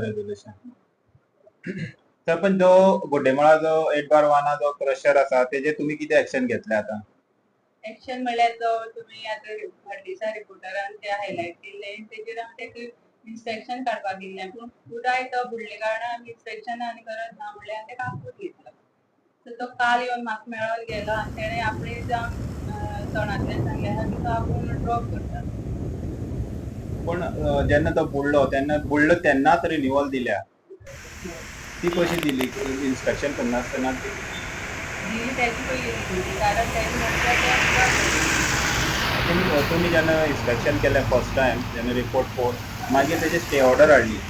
Resolution resolution पण जो गोड्डेमळा जो एट बार वाना जो क्रशर आसा तेजेर तुमी कितें एक्शन घेतले आतां? एक्शन म्हणल्यार जो तुम्ही आता हड्डीचा रिपोर्टरान ते हायलायट केले. तेजेर आमी तेका इन्स्पेक्शन काडपाक दिल्लें पूण पुराय तो बुडले कारणान आमी इन्स्पेक्शन आनी करत ना म्हणल्यार तेका आपूच घेतलो. सो तो काल येवन म्हाका मेळोन गेलो आनी तेणे आपणे जावन तोंडांतल्यान सांगलें आहा की तो आपूण ड्रॉप करता. पूण अं, जेन्ना तो बुडलो तेन्ना बुडलो तेन्नाच रिन्युअल दिल्या. ती कशी दिली? इन्स्पेक्शन करनासतना ती दिली त्याची पयली दिली कारण तेणे म्हटलं की आमकां तुमी तुमी जेन्ना इन्स्पेक्शन केलें फर्स्ट टायम जेन्ना रिपोर्ट पोवन मागीर तेजे स्टे ऑर्डर हाडली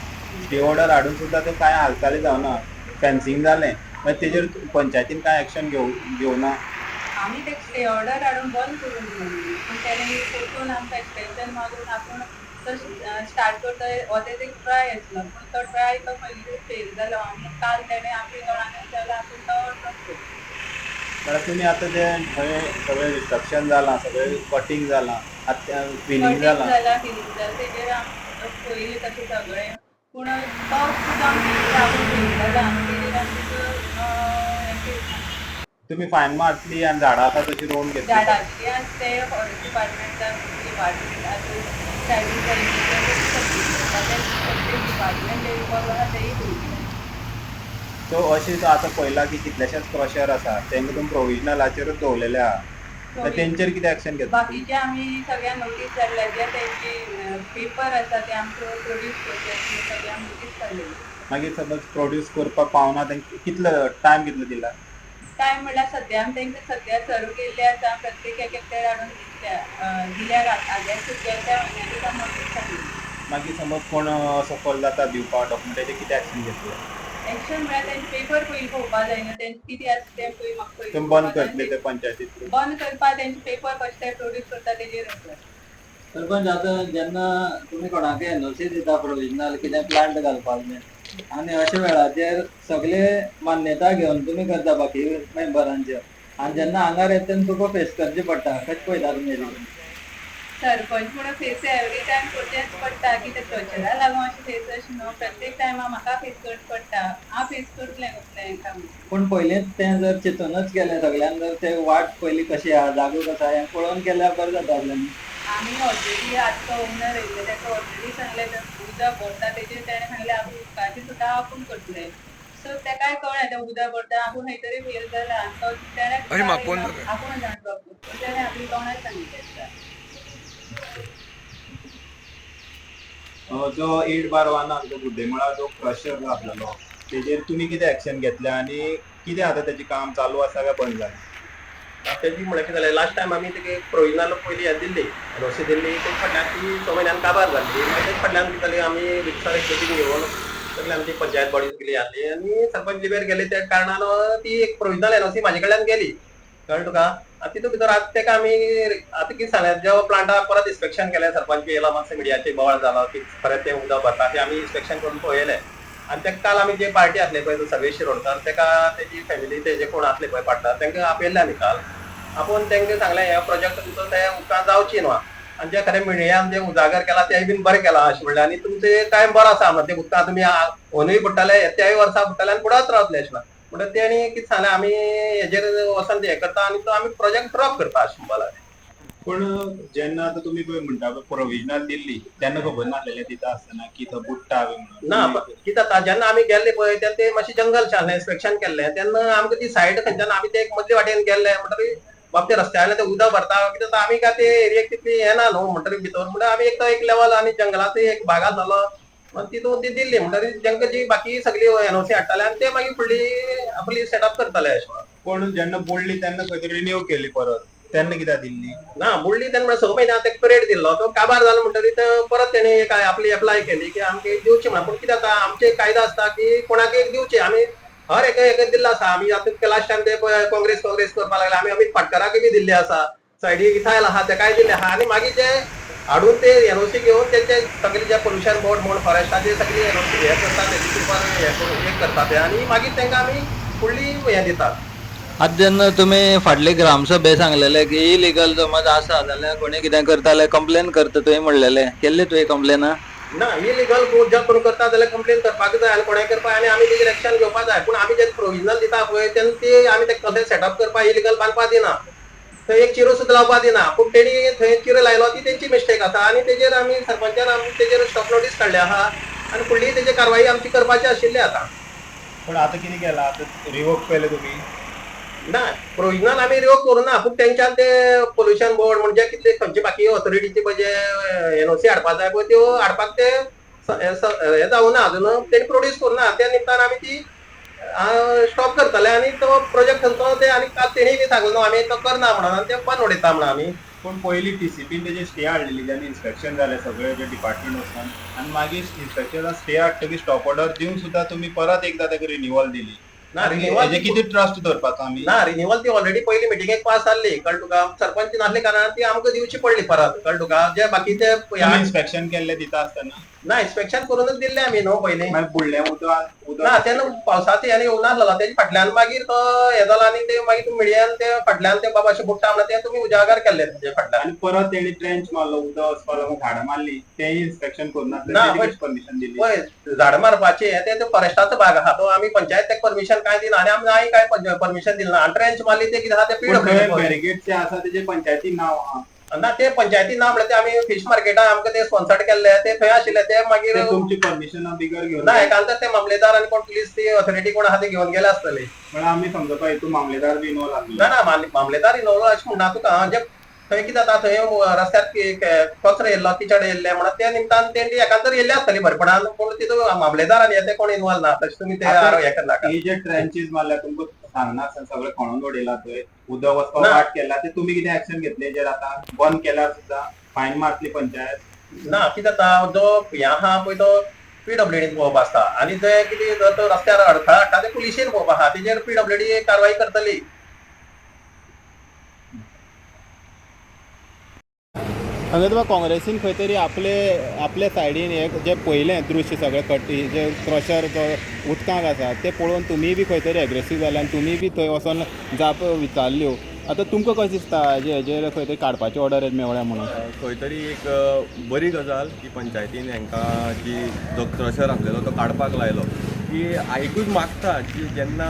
स्टे ऑर्डर हाडून सुद्दां ते कांय हालचाली जावना फेन्सींग जालें मागीर तेजेर पंचायतीन कांय एक्शन घेव घेवना आम्ही ते स्टे ऑर्डर हाडून बंद करून दिली. पूण तेणे परतून आमकां एक्सटेन्शन मागून आपूण तो स्टार्ट करता एक ट्राय आसलो पूण तो ट्राय तो पयलीं फेल जालो आनी काल तेणे आपली तोंडान जाल्यार आपूण तो केलो जाल्यार तुमी आतां जे थंय सगळें रिस्ट्रक्शन जालां सगळें कटींग जालां आतां कटींग जालां फिलींग जाला तेजेर पयलीं तशें सगळें. पूण तो सुद्दां आपूण फेल जाला आनी तेजेर आमी अं, हें केलें. तुमी फायन मारतली आनी झाडां आसा तशी रोवन घेतली. झाडाची ते फॉरेस्ट डिपार्टमेंटान डिपार्टमेंट आतां सायडीन प्रत्येक डिपार्टमेंट सो अशें आतां पयला की कितलेशेच क्रशर आसा तेंकां तुमी प्रोविजनलाचेरूच दवरलेले आहा तेंचेर कितें एक्शन घेतली? बाकीचे आमी सगळ्यांक नोटीस धाडल्या जे तेंची पेपर आसा ते आमकां प्रोड्यूस करचे सगळ्यांक नोटीस धाडलेली मागीर समज प्रोड्यूस करपाक पावना तेंकां कितलो टायम कितलो दिला टायम म्हणल्यार सद्या आमी तेंकां सद्या सर्व केल्ले आसा प्रत्येक एक एकट्यार हाडून दिल्या दिल्यार तुका नोटीस धाडली मागीर समज कोण सफल जाता दिवपाक डॉक्युमेंटाचेर कितें एक्शन घेतलें? एक्शन म्हळ्यार तेंचे पेपर पयलीं पळोवपा जायना तेंचे कितें आसा तें पळय म्हाका पयलीं तुमी बंद. करतले ते पंचायतींतले बंद करपा तेंचे पेपर कशे ते प्रोड्यूस करता तेजेर सरपंच आतां जेन्ना तुमी कोणाकय एनओसी दिता प्रोविजनल कितें प्लांट घालपाक आनी अशा वेळाचेर सगळे मान्यता घेवन तुमी करता बाकी मेंबरांचे. आनी जेन्ना आंगार येता तेन्ना तुका फेस करचें पडटा कशें पळयता तुमी? सरपंच म्हणून फेस एवरी टायम करचेंच पडटा की ते टॉर्चरा लागून अशें फेस अशें न्हू प्रत्येक टायमा म्हाका फेस करचें पडटा हांव फेस करतलें कसलें हेका पूण पयलींच तें जर चिंतूनच केलें सगळ्यान जर तें वाट पयली कशी आहा? जागो कसो आहा हें पळोवन केल्यार बरें जाता आसलें आमी ऑलरेडी आतां ओनर येयले ताका ऑलरेडी सांगलें तें उदक भरता तेजेर तेणें सांगलें आपूण उदकाची सुद्दां आपूण करतलें सो तेकाय कळ्ळें तें उदक भरता आपूण खंय तरी फेल जाला तो तेणें आपूण जाण करता तेणें आपली तोंडार सांगिल्लें जो एट बार वान जो बुड्डेमळा जो क्रशर घातलेलो तेजेर तुमी कितें एक्शन घेतलें आनी कितें आतां तेजें काम चालू आसा काय बंद जालें तेजी म्हळ्यार कितें जालें लास्ट टायम आमी तेगे प्रोविजनल पयलीं हें दिल्ली. एनओसी दिल्ली ते फाटल्यान ती स म्हयन्यान काबार जाल्ली मागीर तेजे फाटल्यान कितें जालें आमी रिक्सर मिटींग घेवन सगळे आमची पंचायत बॉडी गेली आसली आनी सरपंच लिबेर गेले त्या कारणान ती एक प्रोविजनल एनओसी म्हाजे कडल्यान गेली. कळ्ळें तुका आतां तितू भितर आतां तेका आमी आतां कितें सांगलें जेव्हा प्लांटाक परत इन्स्पेक्शन केलें सरपंच बी येयला मातशें मिडियाचेर बोवाळ जालो की परत तें उदक भरता तें आमी इन्स्पेक्शन करून पळयलें आनी तेका काल आमी जे पार्टी आसले पळय सगळे सर्वे शिरोडकर तेका तेजी फॅमिली तेजे कोण आसले पळय पार्टनर तेंकां आपयल्ले आमी काल. आपूण तेंका सांगलें हे प्रोजेक्ट तुमचो ते उपकार जावची न्हू आनी जे खरें मिडियान जे उजागर केला तेय बीन बरें केलां अशें म्हणलें. आनी तुमचे टायम बरो आसा म्हणजे उदकां तुमी ओनूय पडटले त्याय वर्सा पडटले आनी बुडत रावतले अशें म्हणून तेणी कितें सांगलें आमी हेजेर वचोन हें करता आनी तो आमी प्रोजेक्ट ड्रॉप करता अशें म्हणपाक पूण जेन्ना आतां तुमी पळय म्हणटा पळय प्रोविजनल दिल्ली तेन्ना खबर नासलेलें दिता आसतना की तो बुडटा ना म्हणून प- कितें जाता जेन्ना आमी गेल्ले पळय तेन्ना ते मातशें जंगल शे आसलें इन्स्पेक्शन केल्लें तेन्ना आमकां ती सायड खंयच्यान आमी ते एक मदले वाटेन गेल्ले म्हणटरी बाब ते रस्त्यावयल्यान ते उदक भरता. कितें जाता आमी काय ते एरियेक तितली हें ना न्हू म्हणटरी भितर. म्हणल्यार आमी एक तो एक लेवल आनी जंगलाचो एक भाग आसलो तितून ती दिल्ली म्हणटरी जेंका जी बाकी सगळी एनओसी हाडटाले आनी ते मागीर फुडली आपली सेटअप करताले अशें. पूण जेन्ना बुडली तेन्ना खंय तरी रिन्यू केली परत. तेन्ना कित्याक दिल्ली ना बुडली तेन्ना म्हणल्यार स म्हयन्या तेका पिरियड दिल्लो तो काबार जालो म्हणटरी परत तेणे काय आपली एप्लाय केली की आमकां दिवची म्हणून पूण कितें जाता आमचे एक कायदा आसता की कोणाक एक दिवचे आमी हर एका एक दिल्लो आसा आमी आतां लास्ट टायम ते काँग्रेस काँग्रेस करपाक लागले आमी अमित पाटकराकय बी दिल्ले आसा सायडीक इथायल आहा तेकाय दिल्ले आहा आनी मागीर जे हाडून ते एनओसी घेवन तेचे सगळे जे पोल्युशन बोर्ड म्हण फॉरेस्टाचे सगळी एनओसी हे करता तेजे हे करून हे करता ते आनी मागीर त्यांना आमी फुडली हें दितात. आतां जेन्ना तुमी फाटले ग्रामसभे सांगलेले की इलिगल समज आसा जाल्यार कोणी कितें करताले कंप्लेन करता तुवें म्हणलेले. केल्ली तुवें कंप्लेना ना इलिगल जर कोण करता जाल्यार कंप्लेन करपाक जाय आनी कोणें करपाक आनी आमी तेजेर एक्शन घेवपाक जाय पूण आमी जेन्ना प्रोविजनल दिता पळय तेन्ना ते आमी तें कसलें सेटअप करपाक इलिगल बांदपाक दिना थंय एक चिरो सुद्दां लावपाक दिना पूण तेणी थंय चिरो लायलो ती तेंची मिस्टेक आसा आनी तेजेर आमी सरपंचान आमी तेजेर स्टॉप नोटीस काडली आहा आनी फुडली तेजी कारवाई आमची करपाची आशिल्ली आतां. पण आता किती केला? आता रिवोक केले तुम्ही. ना प्रोविजनल आमी रिवोक करूना पूण तेंच्यान ते पोल्युशन बोर्ड म्हणजे कितले खंयचे बाकी ऑथॉरिटीचे पळय एनओसी हाडपाक जाय पळय त्यो हाडपाक ते हे जावना अजून. तेणी प्रोड्यूस करूना त्या निमतान आमी ती स्टॉप करतले आनी तो प्रोजेक्ट खंयचो ते आनी काल तेणी बी सांगलो आमी तो करना म्हणून आनी ते बंद उडयता म्हणून आमी पण पहिली टीसीपीन तेजे स्टे हाडलेली जेन्ना इन्स्पेक्शन जालें सगळे जे डिपार्टमेंट वचून आनी मागीर इन्स्पेक्शनाक स्टे हाडटकीर स्टॉप ऑर्डर दिवन सुद्दां तुमी परत एकदां ताका रिन्युअल दिली. ना हेजे किती ट्रस्ट धरपाचो आमी ना ती ऑलरेडी पहिली मिटिंगेक पास जाल्ली कळ तुका सरपंच नासले कारणान ती आमकां दिवची पडली परत. कळ तुका जे बाकीचे इन्स्पेक्शन केल्ले दिता आसतना ना इन्स्पेक्शन करूनच दिल्ले आमी न्हू पयलीं मागीर बुडलें उदक ना उदक तेन्ना पावसाचे आनी येवं नासलो तेजे फाटल्यान मागीर तो हे जाला आनी ते मागीर मिडियान ते फाटल्यान ते बाबा अशें बुडटा म्हणून ते तुमी उजागर केल्ले तेजे फाटल्यान आनी परत तेणी ट्रेंच मारलो उदक वचपा लागून झाडां मारली. तेय इन्स्पेक्शन ना, करूना परमिशन दिली. पळय झाड मारपाचे ते ते फॉरेस्टाचो भाग आहा तो आमी पंचायत तेका परमिशन काय दिना आनी आमी हांवें काय परमिशन दिलें ना. आनी ट्रेंच मारली ते कितें आहा ते पीडब्ल्यू बॅरिगेड जे आसा तेजे पंचायती नांव आहा ना ते पंचायती ना म्हणल्यार ते आमी फिश मार्केटान आमकां ते स्पॉन्सर्ड केल्ले ते थंय आशिल्ले ते मागीर ते तुमची परमिशन बिगर घेवन ना एकांतर ते मामलेदार आनी कोण पुलीस ती ऑथॉरिटी कोण आहा ते घेवन गेले आसतले म्हळ्यार आमी समजपा हेतू मामलेदार बी इनवॉल्व ना ना माम- मामलेदार इनवॉल्व अशें म्हणना तुका जे थंय कितें जाता थंय रस्त्यार कचरो येयल्लो तिचड येयल्ले म्हणून त्या निमतान तेंची एकांतर येयल्ले आसतली भरपणान पूण तितून मामलेदार आनी ते कोण इनवॉल्व ना तशें तुमी ते हे करनाका ही जे ट्रेंचीस मारल्या तुमकां सांगना आसतना सगळे खणून उडयला थंय उदक वचपा ना. वाट केला ते तुमी कितें एक्शन घेतले? जे आतां बंद केल्यार सुद्दां फायन मारतली पंचायत. ना कितें जाता जो हे आहा पळय तो पीडब्ल्यूडीन पळोवप आसता आनी ते कितें जर तो रस्त्यार अडथळा हाडटा ते पुलिशेन पळोवप आहा तेजेर पीडब्ल्यूडी कारवाई करतली. हांगा तुका काँग्रेसीन खंय तरी आपले आपले सायडीन हे जे पयलें दृश्य सगळें कट जे क्रशर जो उदकांत आसा तें पळोवन तुमी बी खंय तरी एग्रेसीव जाले आनी तुमी बी थंय वचोन जाप विचारल्यो. आतां तुमकां कशें दिसता हेजे हेजेर खंय तरी काडपाची ऑर्डर मेवळ्या म्हणून? खंय तरी एक बरी गजाल की पंचायतीन हांकां की जो क्रशर आसलेलो तो काडपाक लायलो. की आयकूच मागता की जेन्ना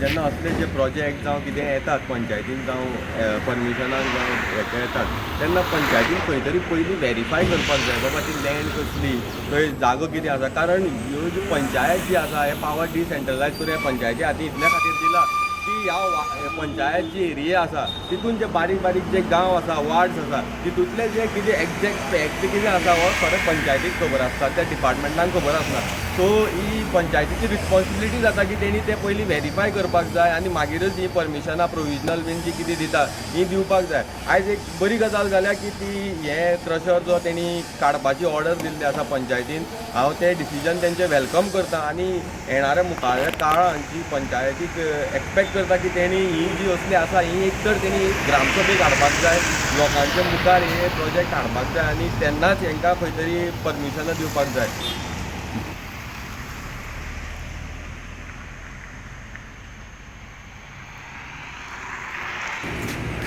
जेन्ना असले जे प्रोजेक्ट जावं कितें येतात पंचायतीन जावं परमिशनाक जावं हेका येतात तेन्ना पंचायतीन खंय तरी पयलीं वेरीफाय करपाक जाय बाबा ती लँड कसली थंय जागो कितें आसा. कारण ह्यो ज्यो पंचायत जी आसा हे पावर डिसेंट्रलायज करून ह्या पंचायती हाती इतल्या खातीर दिला की ह्या वा- पंचायत जी एरिया आसा तितून जे बारीक बारीक जे गांव आसा वार्ड्स आसा तितूंतले जे कितें एग्जॅक्ट फॅक्ट कितें आसा हो खरें पंचायतीक खबर आसता त्या डिपार्टमेंटांक खबर आसना सो ही पंचायतीची रिस्पॉन्सिबिलिटी जाता की तेणी ते पयलीं व्हेरीफाय करपाक जाय आनी मागीरच ही परमिशनां प्रोविजनल बीन जी कितें दिता ही दिवपाक जाय. आयज एक बरी गजाल जाल्या की ती हे क्रशर जो तेणी काडपाची ऑर्डर दिल्ली आसा पंचायतीन हांव तें डिसिजन तेंचें वेलकम करतां आनी येणाऱ्या मुखाव्या काळान जी पंचायतीक एक्सपेक्ट करता की तेणी ही जी असली आसा ही एक तर तेणी ग्रामसभेक हाडपाक जाय लोकांच्या मुखार हे प्रोजेक्ट हाडपाक जाय आनी तेन्नाच हांकां खंय तरी परमिशनां दिवपाक जाय.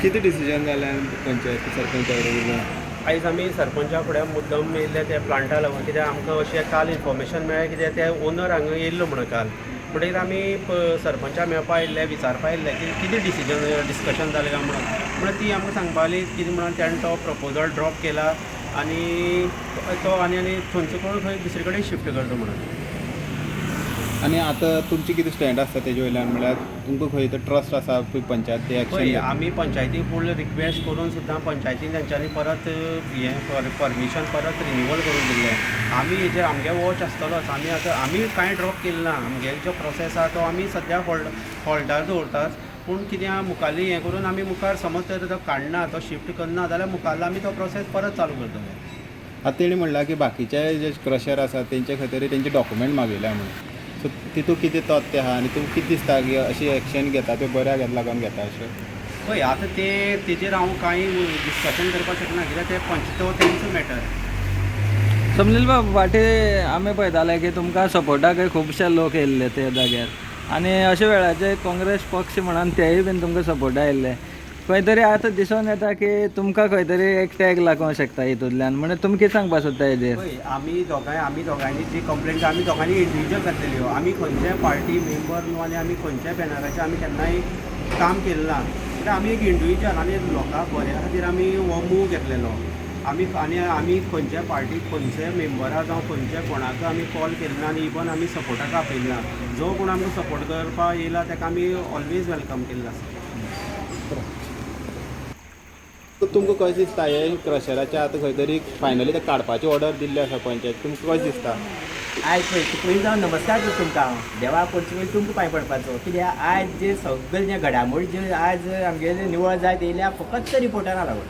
कितें डिसिजन जालें पंचायती सरपंचा आयज आमी सरपंचा फुडें मुद्दम येयल्ले त्या प्लांटा लागून कित्याक आमकां अशें काल इन्फॉर्मेशन मेळ्ळें कित्याक ते ओनर हांगा येयल्लो म्हणून काल. म्हणटकीर आमी सरपंचा मेळपा येयल्ले विचारपा येयल्ले की कितें डिसिजन डिस्कशन जालें काय म्हणून. म्हणून ती आमकां सांगपा लागली कितें म्हणून ताणें तो प्रपोजल ड्रॉप केला आनी तो आनी आनी थंयचो कोण खंय दुसरे कडेन शिफ्ट करता म्हणून. आनी आतां तुमची कितें स्टँड आसता तेजे वयल्यान म्हळ्यार तुमकां खंय तर ट्रस्ट आसा पंचायत ते आमी पंचायतीक फूल रिक्वेस्ट करून सुद्दां पंचायतीन तेंच्यांनी परत हें परमिशन परत रिन्युवल करून दिल्लें आमी हेजेर आमगे वॉच आसतलोच आमी आतां आमी कांय ड्रॉप केलें ना आमगे जो प्रोसेस आहा तो आमी सद्या होल्ड होल्डार दवरतात पूण कितें मुखाल्ली हें करून आमी मुखार समज तर तो काडना तो शिफ्ट करना जाल्यार मुखाल्लो आमी तो प्रोसेस परत चालू करतले आतां तेणी म्हणलां की बाकीचे जे क्रशर आसा तेंचे खंय तरी तेंचे डॉक्युमेंट मागयल्या म्हणून. सो तितून कितें तथ्य आहा आनी तुमकां कितें दिसता की अशी एक्शन घेता ते बऱ्याक लागून घेता अशें पळय आतां ते तेजेर हांव कांय डिस्कशन करपाक शकना कित्याक ते पंच तो तेंचो मॅटर समजेल बाब वाटे आमी पळयताले की तुमकां सपोर्टाक खुबशे लोक येयल्ले ते जाग्यार. आनी अशे वेळाचेर काँग्रेस पक्ष म्हणून तेय बीन तुमकां सपोर्टा येयल्ले खंय तरी आतां दिसून येता की तुमकां खंय तरी एक टॅग लागूंक शकता हितूंतल्यान म्हणजे तुमी कितें सांगपा सोदता हेजेर पळय आमी दोगांय आमी दोगांयनी जी कंप्लेंट आमी दोगांनी इंडिविज्युअल घातलेल्यो आमी खंयच्याय पार्टी मेंबर न्हू आनी आमी खंयच्याय बॅनराचेर आमी केन्नाय काम केलें ना कित्याक आमी एक इंडिविज्युअल आनी लोकांक बऱ्या खातीर आमी हो मूव घेतलेलो. आमी आनी आमी खंयच्याय पार्टीक खंयच्याय मेंबराक जावं खंयच्याय कोणाक आमी कॉल केल्लो ना आनी इवन आमी सपोर्टाक आपयलें ना. जो कोण आमकां सपोर्ट करपाक येयला ताका आमी ऑलवेज वेलकम केल्लो आसा. तुमकां कशें दिसता हे क्रशराचे आतां खंय तरी फायनली ते काडपाची ऑर्डर दिल्ली आसा पंचायत. तुमकां कशें दिसता. आयज पळय पयलीं जावन नमस्कार करता तुमकां हांव. देवा पडचे पयलीं तुमकां पांय पडपाचो. कित्याक आयज जे सगळे जे घडामोडी जे आयज आमगेले निवळ जायत येयल्या फकत रिपोर्टरां लागून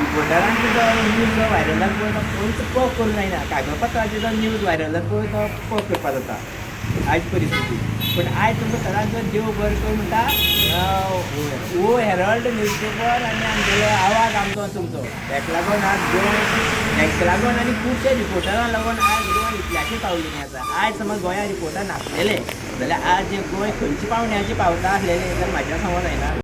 रिपोर्टरान न्यूज जो पळय तो खंयच पळोवप करूं जायना. कागदपत्राचेर जो न्यूज व्हायरलाक पळय तो पक करपा जाता आयज परिस्थिती. पूण आयज तुमकां सदांच देव बरें करूं म्हणटा वो हेरल्ड न्यूजपेपर आनी आमगेलो आवाज आमचो तुमचो. हेका लागून आज गोंय हेका लागून आनी खुबशे रिपोर्टरांक लागून आज गोंय इतल्याशी पावलेली आसा आयज समज गोंया रिपोर्टर नासलेले जाल्यार आज जे गोंय खंयची पावण्याचे पावता आसलेले जाल्यार म्हाज्या समज जायना